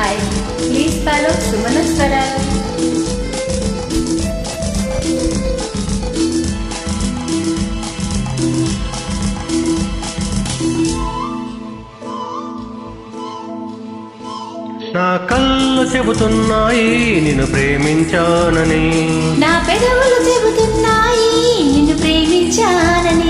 Hi, please follow Sumana Swaral. నా కళ్ళు చెబుతున్నాయి నిన్ను ప్రేమించానని నా పెదవులు చెబుతున్నాయి నిన్ను ప్రేమించానని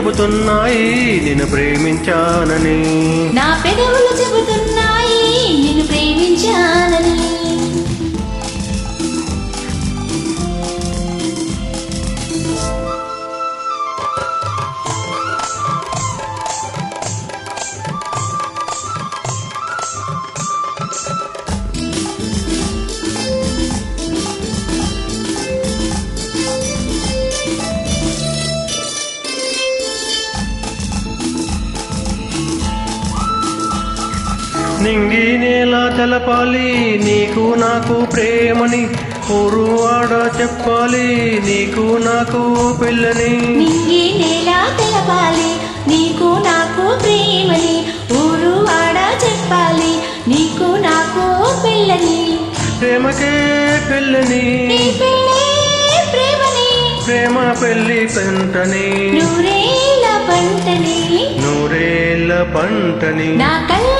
చెబుతున్నాయి నిన్ను ప్రేమించానని. నా పెదవులు నింగి నేల తెలపాలి నీకు నాకు ప్రేమని ఊరు ఆడ చెప్పాలి నీకు నాకు పిల్లని. నింగి నేల తెలపాలి నీకు నాకు ప్రేమని ఊరు వాడ చెప్పాలి నీకు నాకు పిల్లని. ప్రేమకే పిల్లని పెళ్ళే ప్రేమ పెళ్ళి పెంటని నూరేళ్ళ పంటని. నూరేళ్ళ పంటని. నా కళ్ళు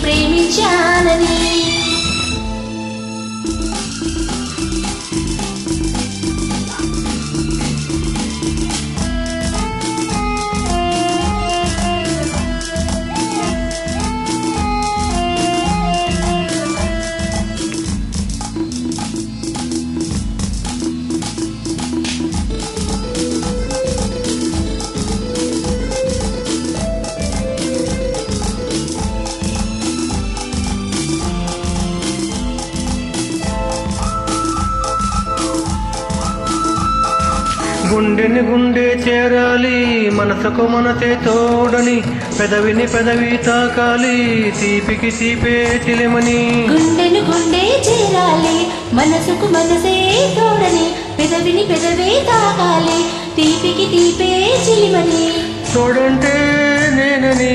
నిన్ను గుండెని గుండె చేరాలి మనసుకు మనసే తోడని పెదవిని పెదవి తాకాలి తీపికి తీపే చిలిమని. గుండెను గుండె చేరాలి మనసుకు మనసే తోడని పెదవిని పెదవే తాకాలి తీపికి తీపే చిలిమని. తోడంటే నేనని.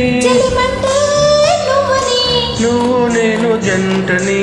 నువ్వు నేను జంటని.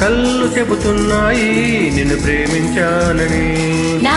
కళ్ళు చెబుతున్నాయి నిన్ను ప్రేమించానని నా